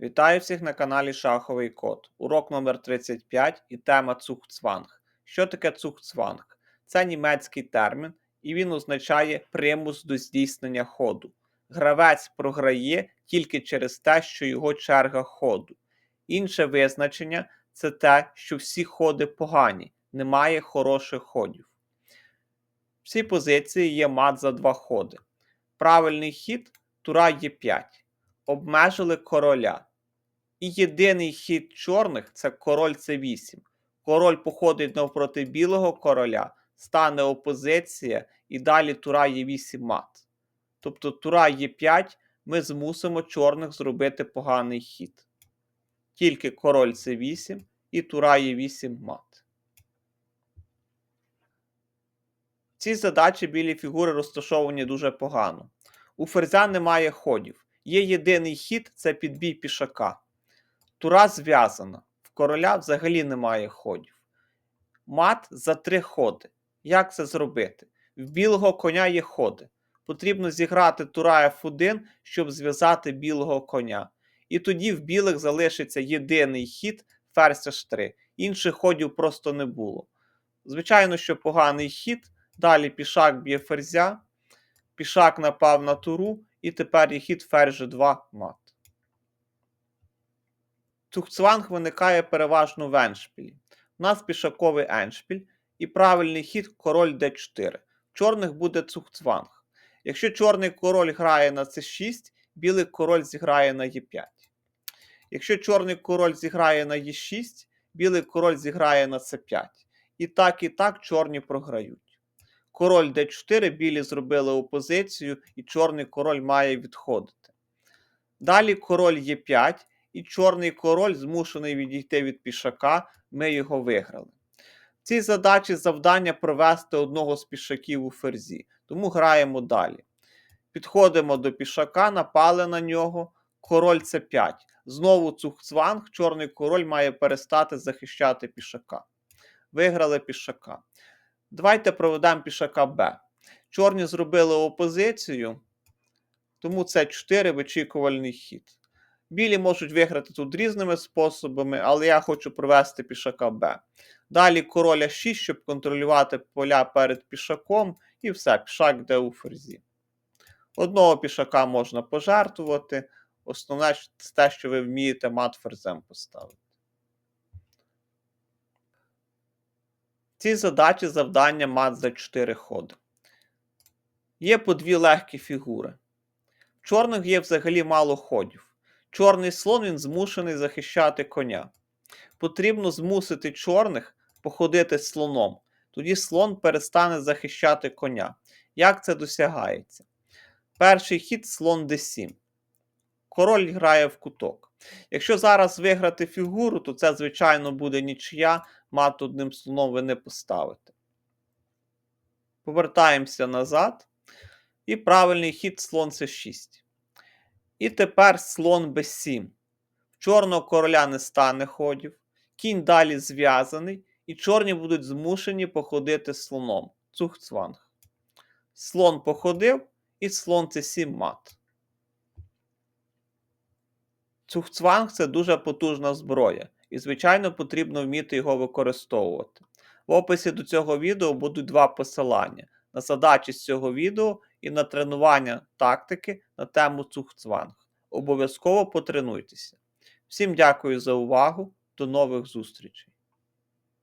Вітаю всіх на каналі Шаховий Код. Урок номер 35 і тема Цухцванг. Що таке Цухцванг? Це німецький термін, і він означає примус до здійснення ходу. Гравець програє тільки через те, що його черга ходу. Інше визначення це те, що всі ходи погані, немає хороших ходів. Всі позиції є мат за два ходи. Правильний хід тура є 5 обмежили короля. І єдиний хід чорних це король С8. Король походить навпроти білого короля, стане опозиція, і далі тура є 8 мат. Тобто тура є 5, ми змусимо чорних зробити поганий хід. Тільки король С8 і тура є 8 мат. Ці задачі білі фігури розташовані дуже погано. У ферзя немає ходів. Є єдиний хід це підбій пішака. Тура зв'язана. В короля взагалі немає ходів. Мат за три ходи. Як це зробити? В білого коня є ходи. Потрібно зіграти тура F1, щоб зв'язати білого коня. І тоді в білих залишиться єдиний хід ферзь H3. Інших ходів просто не було. Звичайно, що поганий хід. Далі пішак б'є ферзя. Пішак напав на туру, і тепер є хід ферзь 2 мат. Цухцванг виникає переважно в еншпілі. У нас пішаковий еншпіль і правильний хід король d4. В чорних буде цухцванг. Якщо чорний король грає на c6, білий король зіграє на e5. Якщо чорний король зіграє на e6, білий король зіграє на c5. І так, і так чорні програють. Король d4, білі зробили опозицію, і чорний король має відходити. Далі король e5, і чорний король змушений відійти від пішака, ми його виграли. В цій задачі завдання провести одного з пішаків у ферзі, тому граємо далі. Підходимо до пішака, напали на нього, король c5. Знову цухцванг, чорний король має перестати захищати пішака. Виграли пішака. Давайте проведемо пішака Б. Чорні зробили опозицію, тому це 4 вичікувальний хід. Білі можуть виграти тут різними способами, але я хочу провести пішака Б. Далі короля 6, щоб контролювати поля перед пішаком, і все, пішак йде у ферзі. Одного пішака можна пожертвувати. Основне це те, що ви вмієте мат ферзем поставити. Ці задачі завдання мат за 4 ходи. Є по дві легкі фігури. В чорних є взагалі мало ходів. Чорний слон він змушений захищати коня. Потрібно змусити чорних походити слоном. Тоді слон перестане захищати коня. Як це досягається? Перший хід слон d7. Король грає в куток. Якщо зараз виграти фігуру, то це, звичайно, буде нічия, мат одним слоном ви не поставите. Повертаємося назад. І правильний хід слон c6. І тепер слон b7. В чорного короля не стане ходів. Кінь далі зв'язаний, і чорні будуть змушені походити слоном. Цухцванг. Слон походив, і слон c7 мат. Цухцванг це дуже потужна зброя, і, звичайно, потрібно вміти його використовувати. В описі до цього відео будуть два посилання на задачі з цього відео і на тренування тактики на тему Цухцванг. Обов'язково потренуйтеся. Всім дякую за увагу, до нових зустрічей!